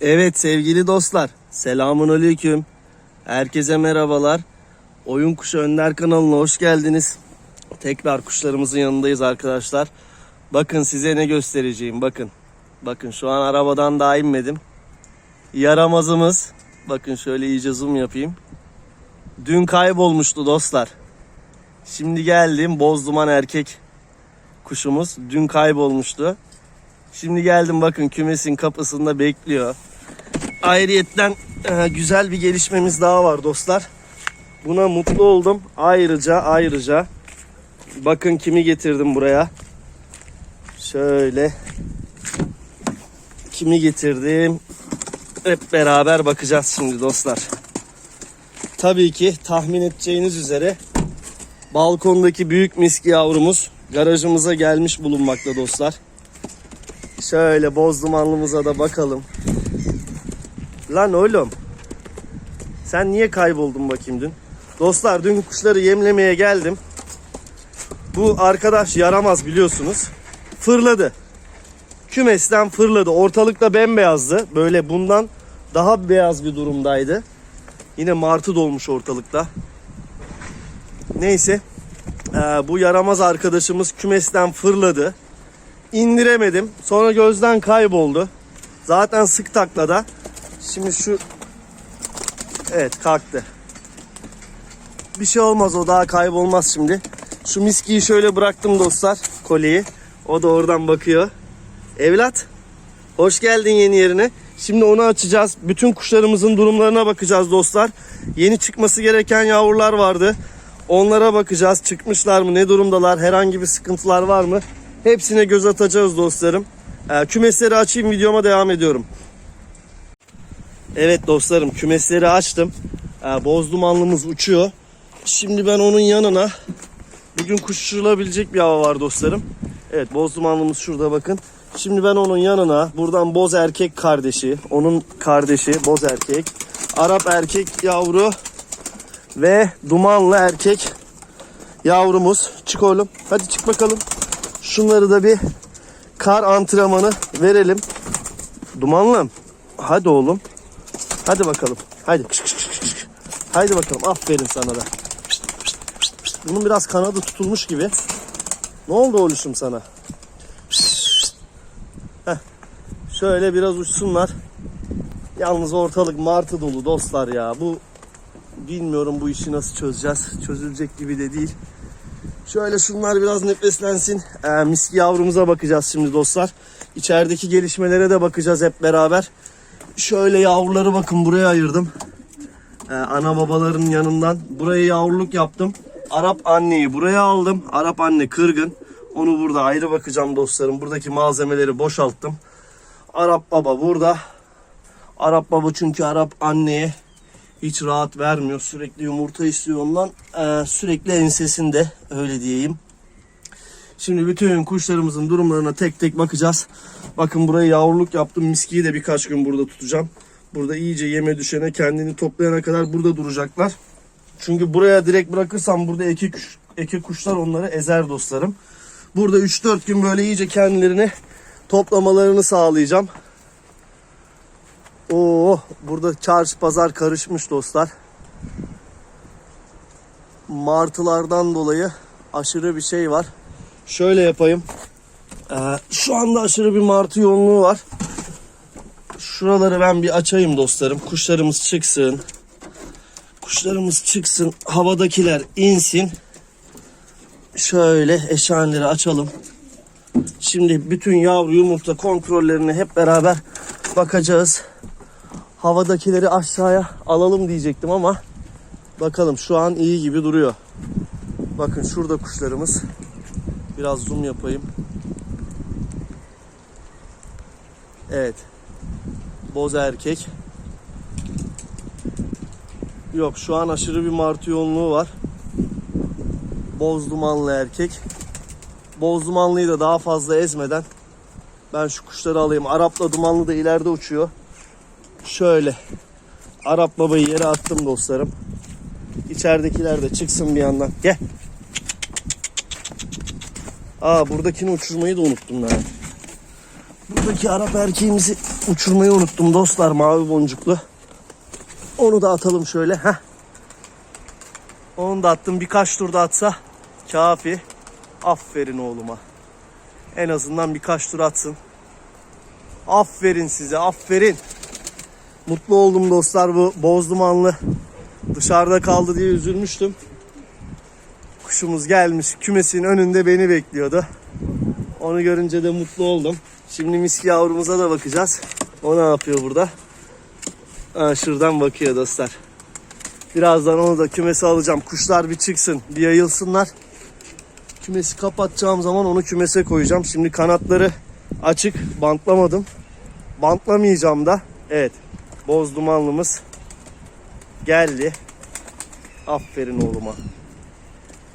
Evet sevgili dostlar. Selamun aleyküm. Herkese merhabalar. Oyun Kuşu Önder kanalına hoş geldiniz. Tekrar kuşlarımızın yanındayız arkadaşlar. Bakın size ne göstereceğim bakın. Bakın şu an arabadan daha inmedim. Yaramazımız. Bakın şöyle iyice zoom yapayım. Dün kaybolmuştu dostlar. Şimdi geldim boz duman erkek kuşumuz. Dün kaybolmuştu. Şimdi geldim bakın kümesin kapısında bekliyor. Ayrıyetten e, güzel bir gelişmemiz daha var dostlar. Buna mutlu oldum. Ayrıca ayrıca bakın kimi getirdim buraya. Şöyle kimi getirdim? Hep beraber bakacağız şimdi dostlar. Tabii ki tahmin edeceğiniz üzere balkondaki büyük miski yavrumuz garajımıza gelmiş bulunmakta dostlar. Şöyle boz dumanlımıza da bakalım. Lan oğlum. Sen niye kayboldun bakayım dün? Dostlar dün kuşları yemlemeye geldim. Bu arkadaş yaramaz biliyorsunuz. Fırladı. Kümesten fırladı. Ortalıkta bembeyazdı. Böyle bundan daha beyaz bir durumdaydı. Yine martı dolmuş ortalıkta. Neyse. Ee, bu yaramaz arkadaşımız kümesten fırladı. İndiremedim. Sonra gözden kayboldu. Zaten sık taklada. Şimdi şu Evet kalktı. Bir şey olmaz o daha kaybolmaz şimdi. Şu miskiyi şöyle bıraktım dostlar kolyeyi. O da oradan bakıyor. Evlat hoş geldin yeni yerine. Şimdi onu açacağız. Bütün kuşlarımızın durumlarına bakacağız dostlar. Yeni çıkması gereken yavrular vardı. Onlara bakacağız. Çıkmışlar mı? Ne durumdalar? Herhangi bir sıkıntılar var mı? Hepsine göz atacağız dostlarım. Ee, kümesleri açayım videoma devam ediyorum. Evet dostlarım kümesleri açtım. Ee, boz dumanlımız uçuyor. Şimdi ben onun yanına bugün kuş uçurulabilecek bir hava var dostlarım. Evet boz dumanlımız şurada bakın. Şimdi ben onun yanına buradan boz erkek kardeşi, onun kardeşi boz erkek, Arap erkek yavru ve dumanlı erkek yavrumuz. Çık oğlum. Hadi çık bakalım. Şunları da bir kar antrenmanı verelim. Dumanlım. Hadi oğlum. Hadi bakalım. Hadi. Haydi bakalım. Aferin sana da. Bunun biraz kanadı tutulmuş gibi. Ne oldu oğluşum sana? Heh. Şöyle biraz uçsunlar. Yalnız ortalık martı dolu dostlar ya. Bu bilmiyorum bu işi nasıl çözeceğiz. Çözülecek gibi de değil. Şöyle şunlar biraz nefeslensin. Ee, miski yavrumuza bakacağız şimdi dostlar. İçerideki gelişmelere de bakacağız hep beraber. Şöyle yavruları bakın buraya ayırdım. Ee, ana babaların yanından. Buraya yavruluk yaptım. Arap anneyi buraya aldım. Arap anne kırgın. Onu burada ayrı bakacağım dostlarım. Buradaki malzemeleri boşalttım. Arap baba burada. Arap baba çünkü Arap anneye hiç rahat vermiyor. Sürekli yumurta istiyor ondan. Ee, sürekli ensesinde öyle diyeyim. Şimdi bütün kuşlarımızın durumlarına tek tek bakacağız. Bakın buraya yavruluk yaptım. Miskiyi de birkaç gün burada tutacağım. Burada iyice yeme düşene kendini toplayana kadar burada duracaklar. Çünkü buraya direkt bırakırsam burada eki, kuş, eki kuşlar onları ezer dostlarım. Burada 3-4 gün böyle iyice kendilerini toplamalarını sağlayacağım. Oo, burada çarşı pazar karışmış dostlar. Martılardan dolayı aşırı bir şey var. Şöyle yapayım. Ee, şu anda aşırı bir martı yoğunluğu var. Şuraları ben bir açayım dostlarım. Kuşlarımız çıksın. Kuşlarımız çıksın. Havadakiler insin. Şöyle eşhaneleri açalım. Şimdi bütün yavru yumurta kontrollerine hep beraber bakacağız. Havadakileri aşağıya alalım diyecektim ama bakalım şu an iyi gibi duruyor. Bakın şurada kuşlarımız. Biraz zoom yapayım. Evet. Boz erkek. Yok şu an aşırı bir martı yoğunluğu var. Boz dumanlı erkek. Boz dumanlıyı da daha fazla ezmeden ben şu kuşları alayım. Arapla dumanlı da ileride uçuyor. Şöyle. Arap babayı yere attım dostlarım. İçeridekiler de çıksın bir yandan. Gel. Aa buradakini uçurmayı da unuttum ben. Buradaki Arap erkeğimizi uçurmayı unuttum dostlar mavi boncuklu. Onu da atalım şöyle. Heh. Onu da attım. Birkaç tur da atsa kafi. Aferin oğluma. En azından birkaç tur atsın. Aferin size. Aferin. Mutlu oldum dostlar bu boz dumanlı. Dışarıda kaldı diye üzülmüştüm. Kuşumuz gelmiş. Kümesin önünde beni bekliyordu. Onu görünce de mutlu oldum. Şimdi miski yavrumuza da bakacağız. O ne yapıyor burada? Ha, şuradan bakıyor dostlar. Birazdan onu da kümese alacağım. Kuşlar bir çıksın, bir yayılsınlar. Kümesi kapatacağım zaman onu kümese koyacağım. Şimdi kanatları açık, bantlamadım. Bantlamayacağım da. Evet, boz dumanlımız geldi. Aferin oğluma.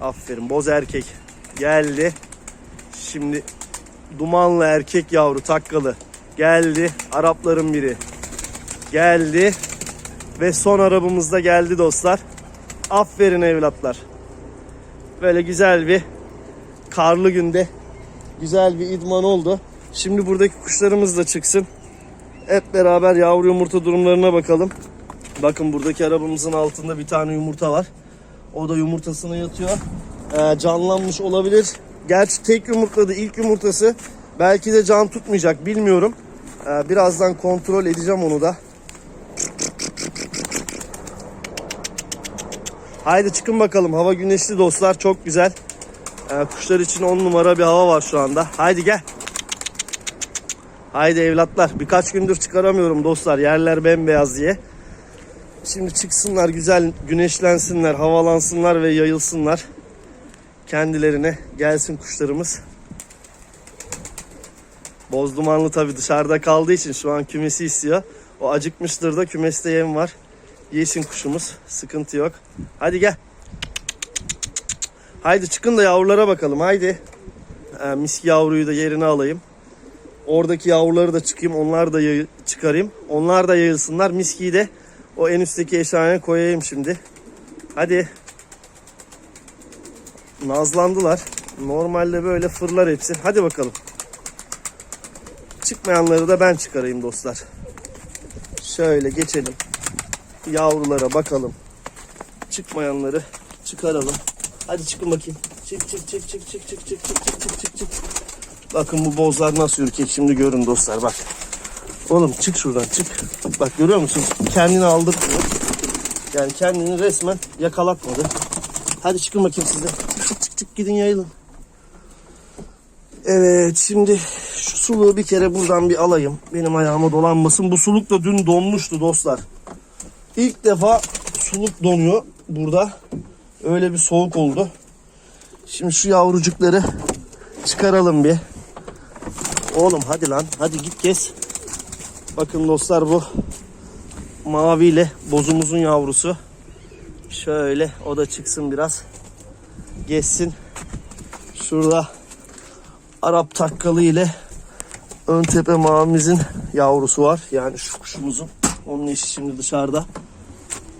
Aferin, boz erkek geldi. Şimdi dumanlı erkek yavru takkalı geldi. Arapların biri geldi. Ve son arabamız da geldi dostlar. Aferin evlatlar. Böyle güzel bir karlı günde güzel bir idman oldu. Şimdi buradaki kuşlarımız da çıksın. Hep beraber yavru yumurta durumlarına bakalım. Bakın buradaki arabamızın altında bir tane yumurta var. O da yumurtasına yatıyor. Ee, canlanmış olabilir. Gerçi tek yumurtladı ilk yumurtası. Belki de can tutmayacak bilmiyorum. Ee, birazdan kontrol edeceğim onu da. Haydi çıkın bakalım. Hava güneşli dostlar. Çok güzel. Ee, kuşlar için 10 numara bir hava var şu anda. Haydi gel. Haydi evlatlar. Birkaç gündür çıkaramıyorum dostlar. Yerler bembeyaz diye. Şimdi çıksınlar güzel güneşlensinler, havalansınlar ve yayılsınlar. Kendilerine gelsin kuşlarımız. Boz dumanlı tabi dışarıda kaldığı için şu an kümesi istiyor. O acıkmıştır da kümeste yem var. Yesin kuşumuz. Sıkıntı yok. Hadi gel. Haydi çıkın da yavrulara bakalım. Haydi. Ee, miski yavruyu da yerine alayım. Oradaki yavruları da çıkayım. Onlar da yayı- çıkarayım. Onlar da yayılsınlar. Miskiyi de o en üstteki eşyaneye koyayım şimdi. Hadi. Nazlandılar. Normalde böyle fırlar hepsi. Hadi bakalım. Çıkmayanları da ben çıkarayım dostlar. Şöyle geçelim. Yavrulara bakalım. Çıkmayanları çıkaralım. Hadi çıkın bakayım. Çık çık çık çık çık çık çık çık çık çık çık. Bakın bu bozlar nasıl ürkek şimdi görün dostlar bak. Oğlum çık şuradan çık. Bak görüyor musun? Kendini aldırtmıyor. Yani kendini resmen yakalatmadı. Hadi çıkın bakayım siz de. Çık çık çık, çık gidin yayılın. Evet şimdi şu suluğu bir kere buradan bir alayım. Benim ayağıma dolanmasın. Bu suluk da dün donmuştu dostlar. İlk defa suluk donuyor burada. Öyle bir soğuk oldu. Şimdi şu yavrucukları çıkaralım bir. Oğlum hadi lan hadi git kes. Bakın dostlar bu maviyle bozumuzun yavrusu. Şöyle o da çıksın biraz. Geçsin. Şurada Arap takkalı ile ön tepe mavimizin yavrusu var. Yani şu kuşumuzun. Onun eşi şimdi dışarıda.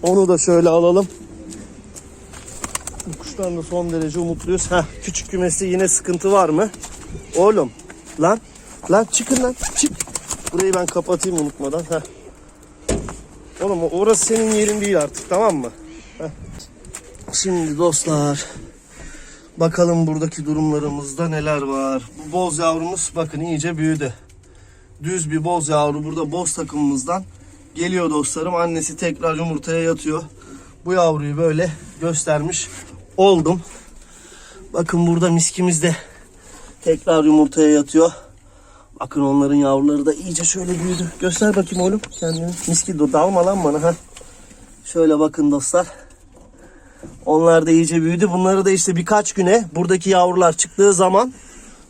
Onu da şöyle alalım. Bu kuştan da son derece umutluyuz. Heh, küçük kümeste yine sıkıntı var mı? Oğlum lan lan çıkın lan çık. Burayı ben kapatayım unutmadan. Heh. Oğlum orası senin yerin değil artık tamam mı? Heh. Şimdi dostlar bakalım buradaki durumlarımızda neler var. Bu boz yavrumuz bakın iyice büyüdü. Düz bir boz yavru burada boz takımımızdan geliyor dostlarım. Annesi tekrar yumurtaya yatıyor. Bu yavruyu böyle göstermiş oldum. Bakın burada miskimiz de tekrar yumurtaya yatıyor. Bakın onların yavruları da iyice şöyle büyüdü. Göster bakayım oğlum kendini. Miski dalma lan bana. ha. Şöyle bakın dostlar. Onlar da iyice büyüdü. Bunları da işte birkaç güne buradaki yavrular çıktığı zaman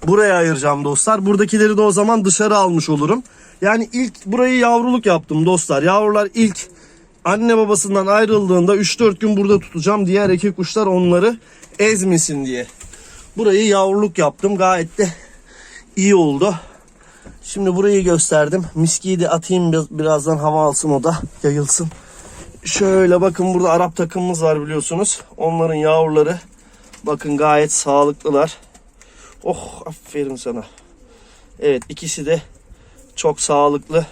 buraya ayıracağım dostlar. Buradakileri de o zaman dışarı almış olurum. Yani ilk burayı yavruluk yaptım dostlar. Yavrular ilk anne babasından ayrıldığında 3-4 gün burada tutacağım. Diğer erkek kuşlar onları ezmesin diye. Burayı yavruluk yaptım. Gayet de iyi oldu. Şimdi burayı gösterdim. Miskiyi de atayım biraz- birazdan hava alsın o da yayılsın. Şöyle bakın burada Arap takımımız var biliyorsunuz. Onların yavruları bakın gayet sağlıklılar. Oh aferin sana. Evet ikisi de Çok sağlıklı.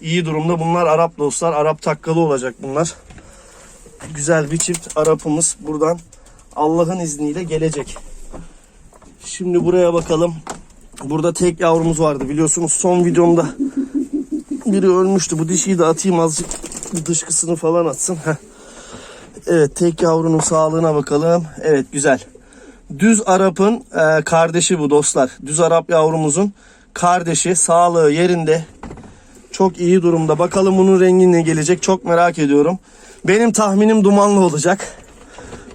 iyi durumda. Bunlar Arap dostlar. Arap takkalı olacak bunlar. Güzel bir çift Arap'ımız buradan Allah'ın izniyle gelecek. Şimdi buraya bakalım. Burada tek yavrumuz vardı biliyorsunuz son videomda biri ölmüştü. Bu dişiyi de atayım azıcık dışkısını falan atsın. Evet tek yavrunun sağlığına bakalım. Evet güzel. Düz Arap'ın e, kardeşi bu dostlar. Düz Arap yavrumuzun kardeşi sağlığı yerinde. Çok iyi durumda. Bakalım bunun rengi ne gelecek çok merak ediyorum. Benim tahminim dumanlı olacak.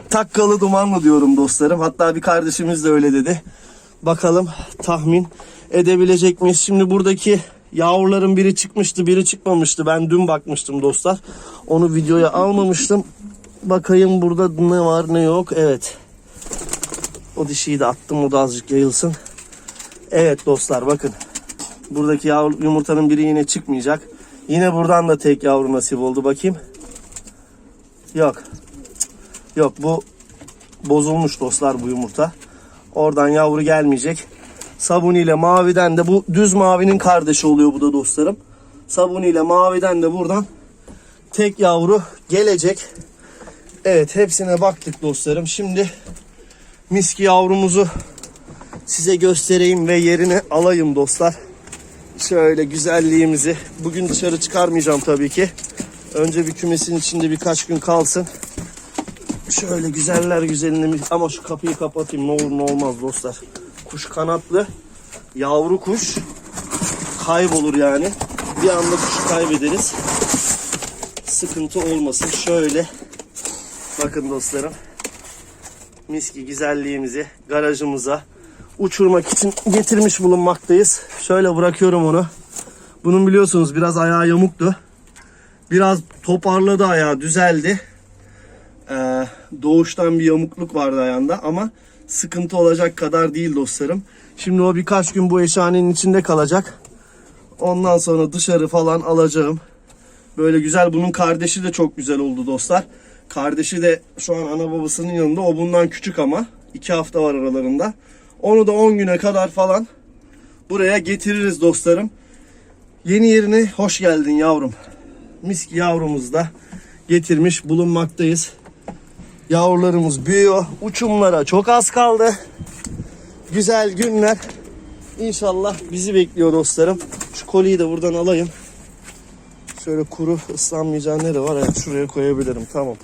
Takkalı dumanlı diyorum dostlarım. Hatta bir kardeşimiz de öyle dedi. Bakalım tahmin edebilecek miyiz? Şimdi buradaki yavruların biri çıkmıştı, biri çıkmamıştı. Ben dün bakmıştım dostlar. Onu videoya almamıştım. Bakayım burada ne var ne yok. Evet. O dişiyi de attım. O da azıcık yayılsın. Evet dostlar bakın. Buradaki yavru, yumurtanın biri yine çıkmayacak. Yine buradan da tek yavru nasip oldu. Bakayım. Yok. Yok bu bozulmuş dostlar bu yumurta. Oradan yavru gelmeyecek. Sabuni ile maviden de bu düz mavinin kardeşi oluyor bu da dostlarım. Sabuni ile maviden de buradan tek yavru gelecek. Evet hepsine baktık dostlarım. Şimdi miski yavrumuzu size göstereyim ve yerine alayım dostlar. Şöyle güzelliğimizi. Bugün dışarı çıkarmayacağım tabii ki. Önce bir kümesin içinde birkaç gün kalsın. Şöyle güzeller güzelini ama şu kapıyı kapatayım ne olur ne olmaz dostlar. Kuş kanatlı yavru kuş kaybolur yani. Bir anda kuşu kaybederiz. Sıkıntı olmasın. Şöyle bakın dostlarım. Miski güzelliğimizi garajımıza uçurmak için getirmiş bulunmaktayız. Şöyle bırakıyorum onu. Bunun biliyorsunuz biraz ayağı yamuktu. Biraz toparladı ayağı düzeldi. Doğuştan bir yamukluk vardı ayağında ama sıkıntı olacak kadar değil dostlarım. Şimdi o birkaç gün bu eşhanenin içinde kalacak. Ondan sonra dışarı falan alacağım. Böyle güzel. Bunun kardeşi de çok güzel oldu dostlar. Kardeşi de şu an ana babasının yanında. O bundan küçük ama. 2 hafta var aralarında. Onu da 10 güne kadar falan buraya getiririz dostlarım. Yeni yerine hoş geldin yavrum. Miski yavrumuz da getirmiş bulunmaktayız. Yavrularımız büyüyor. Uçumlara çok az kaldı. Güzel günler İnşallah bizi bekliyor dostlarım. Şu koliyi de buradan alayım. Şöyle kuru ıslanmayacağı nere var? Evet şuraya koyabilirim. Tamam.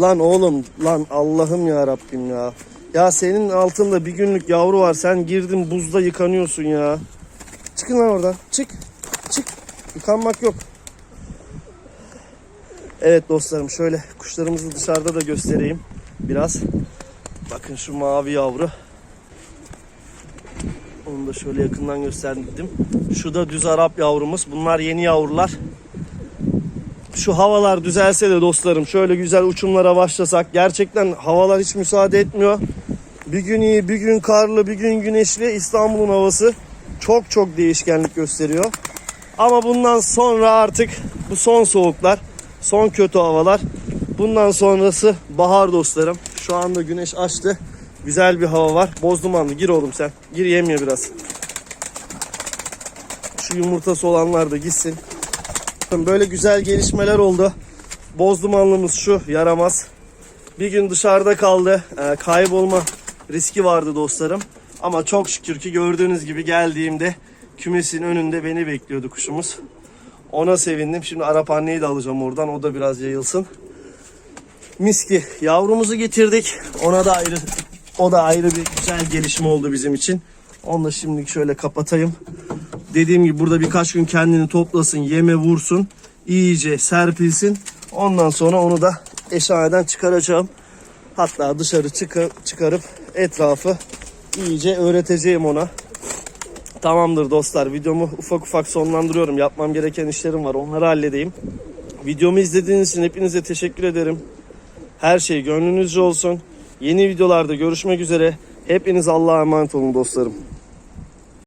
Lan oğlum lan Allah'ım ya Rabbim ya. Ya senin altında bir günlük yavru var. Sen girdin buzda yıkanıyorsun ya. Çıkın lan oradan. Çık. Çık. Yıkanmak yok. Evet dostlarım şöyle kuşlarımızı dışarıda da göstereyim biraz. Bakın şu mavi yavru. Onu da şöyle yakından gösterdim. Şu da düz Arap yavrumuz. Bunlar yeni yavrular. Şu havalar düzelse de dostlarım şöyle güzel uçumlara başlasak. Gerçekten havalar hiç müsaade etmiyor. Bir gün iyi, bir gün karlı, bir gün güneşli. İstanbul'un havası çok çok değişkenlik gösteriyor. Ama bundan sonra artık bu son soğuklar, son kötü havalar. Bundan sonrası bahar dostlarım. Şu anda güneş açtı. Güzel bir hava var. Boz dumanlı. Gir oğlum sen. Gir yemiyor biraz. Şu yumurtası olanlar da gitsin. Böyle güzel gelişmeler oldu. Boz dumanlımız şu yaramaz. Bir gün dışarıda kaldı. Ee, kaybolma riski vardı dostlarım. Ama çok şükür ki gördüğünüz gibi geldiğimde kümesin önünde beni bekliyordu kuşumuz. Ona sevindim. Şimdi Arap anneyi de alacağım oradan. O da biraz yayılsın. Miski yavrumuzu getirdik. Ona da ayrı o da ayrı bir güzel gelişme oldu bizim için. Onu da şimdilik şöyle kapatayım. Dediğim gibi burada birkaç gün kendini toplasın, yeme vursun, iyice serpilsin. Ondan sonra onu da eşhaneden çıkaracağım. Hatta dışarı çıkar, çıkarıp etrafı iyice öğreteceğim ona. Tamamdır dostlar. Videomu ufak ufak sonlandırıyorum. Yapmam gereken işlerim var. Onları halledeyim. Videomu izlediğiniz için hepinize teşekkür ederim. Her şey gönlünüzce olsun. Yeni videolarda görüşmek üzere. Hepiniz Allah'a emanet olun dostlarım.